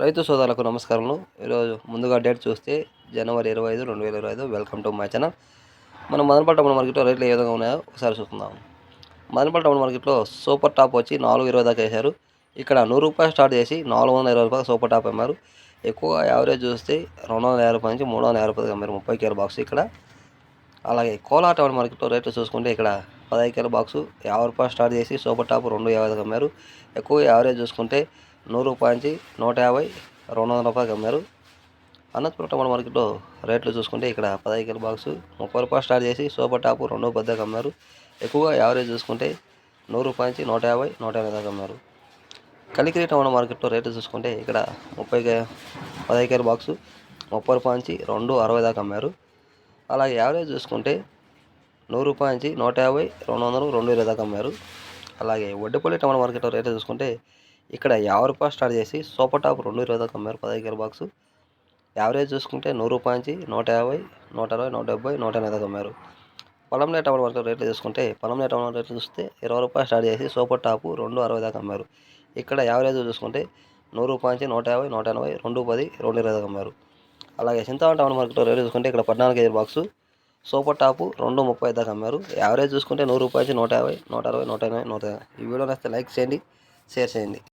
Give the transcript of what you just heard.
రైతు సోదరులకు నమస్కారములు. ఈరోజు ముందుగా డేట్ చూస్తే జనవరి ఇరవై ఐదు రెండు వేల ఇరవై ఐదు. వెల్కమ్ టు మై ఛానల్ మనం మదనపల్లి టౌన్ మార్కెట్లో రేట్లు ఏ విధంగా ఉన్నాయో ఒకసారి చూస్తున్నాం మదనపల్లి టౌన్ మార్కెట్లో సూపర్ టాప్ వచ్చి నాలుగు ఇరవై దాకా వేశారు. ఇక్కడ నూరు రూపాయలు స్టార్ట్ చేసి నాలుగు వందల ఇరవై రూపాయలు సూపర్ టాప్ అమ్మారు. ఎక్కువగా యావరేజ్ చూస్తే రెండు వందల యాభై రూపాయల నుంచి మూడు వందల యాభై రూపాయలు అమ్మారు ముప్పై కేల బాక్స్ ఇక్కడ. అలాగే కోలా టౌన్ మార్కెట్లో రేట్లు చూసుకుంటే ఇక్కడ పదహైదు కేల బాక్సు యాభై రూపాయలు స్టార్ట్ చేసి సూపర్ టాప్ రెండు యాభై అమ్మారు. ఎక్కువ యావరేజ్ చూసుకుంటే నూరు రూపాయల నుంచి నూట యాభై రెండు వందల రూపాయలకి అమ్మారు అనంతపురం టమాటా మార్కెట్లో రేట్లు చూసుకుంటే ఇక్కడ పదహైదు కిలో బాక్స్ ముప్పై రూపాయలు స్టార్ట్ చేసి సూపర్ టాప్ రెండో పెద్దగా అమ్మారు ఎక్కువగా యావరేజ్ చూసుకుంటే నూరు రూపాయల నుంచి నూట యాభై నూట ఎనభై దాకా అమ్మారు కలికిరి టమాటా మార్కెట్లో రేట్లు చూసుకుంటే ఇక్కడ ముప్పై పదహైదు కిలో బాక్సు ముప్పై రూపాయల నుంచి రెండు అరవై దాకా అమ్మారు అలాగే యావరేజ్ చూసుకుంటే నూరు రూపాయల నుంచి నూట యాభై రెండు వందలు రెండు ఇరవై దాకా అమ్మారు అలాగే వడ్డేపల్లి టమాటా మార్కెట్లో రేట్లు చూసుకుంటే ఇక్కడ యాభై రూపాయలు స్టార్ట్ చేసి సూపర్ టాప్ రెండు ఇరవై దాకా అమ్మారు పదహైదు కిలో బాక్సు. యావరేజ్ చూసుకుంటే నూరు రూపాయల నుంచి నూట యాభై నూట అరవై నూట డెబ్బై నూట ఎనభై దాకా అమ్మారు పొలంలో టమాటా వరకు రేట్లు చూసుకుంటే పొలంలో టమాటా రేట్లు చూస్తే ఇరవై రూపాయలు స్టార్ట్ చేసి సూపర్ టాపు రెండు అరవై దాకా అమ్మారు. ఇక్కడ యావరేజ్ చూసుకుంటే నూరు రూపాయల నుంచి నూట యాభై నూట ఎనభై రెండు పది రెండు ఇరవై దాకా అమ్మారు. అలాగే చింతవరం టౌన్ మార్కెట్లో రేట్లు చూసుకుంటే ఇక్కడ పద్నాలుగు కేజీ బాక్సు. సూపర్ టాపు రెండు ముప్పై దాకా అమ్మారు. యావరేజ్ చూసుకుంటే నూరు రూపాయల నుంచి నూట యాభై నూట అరవై నూట ఎనభై నూట ఈ వీడియో నచ్చితే లైక్ చేయండి షేర్ చేయండి.